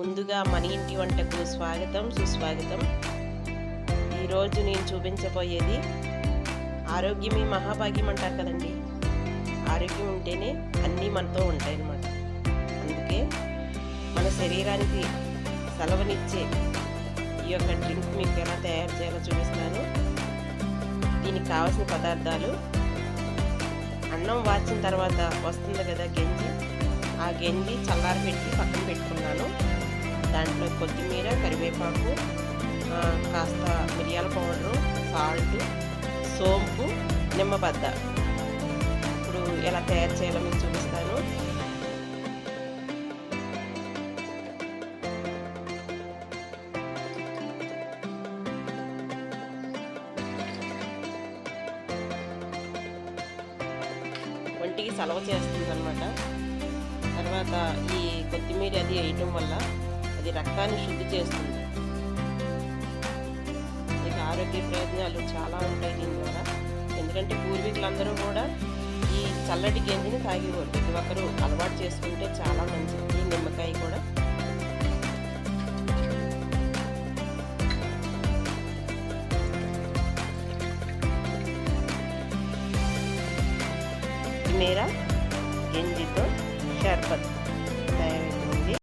ముందుగా మన ఇంటి వంటకు స్వాగతం సుస్వాగతం. ఈరోజు నేను చూపించబోయేది ఆరోగ్యమే మహాభాగ్యం అంటారు కదండి. ఆరోగ్యం ఉంటేనే అన్నీ మనతో ఉంటాయి అన్నమాట అందుకే మన శరీరానికి సెలవునిచ్చే ఈ యొక్క డ్రింక్ మీకు ఎలా తయారు చేయాలో చూపిస్తాను. దీనికి కావాల్సిన పదార్థాలు అన్నం వాచిన తర్వాత వస్తుంది కదా గెంజి. ఆ గంజి చల్లారబెట్టి పక్కన పెట్టుకున్నాను. దాంట్లో కొత్తిమీర కరివేపాకు కాస్త మిరియాల పౌడరు సాల్ట్ సోంపు నిమ్మబద్ద ఇప్పుడు ఎలా తయారు చేయాలో మీకు చూపిస్తాను. ఒంటికి సలవ చేస్తుంది అనమాట తర్వాత ఈ కొత్తిమీర అది వేయటం వల్ల ఇది రక్తాన్ని శుద్ధి చేస్తుంది. ఇక ఆరోగ్య ప్రయోజనాలు చాలా ఉంటాయి దీని ద్వారా. ఎందుకంటే పూర్వీకులందరూ కూడా ఈ చల్లటి గింజని తాగేవారు. ప్రతి ఒక్కరు అలవాటు చేసుకుంటే చాలా మంచిది. ఈ నిమ్మకాయ కూడా. మేర గింజితో షర్బత్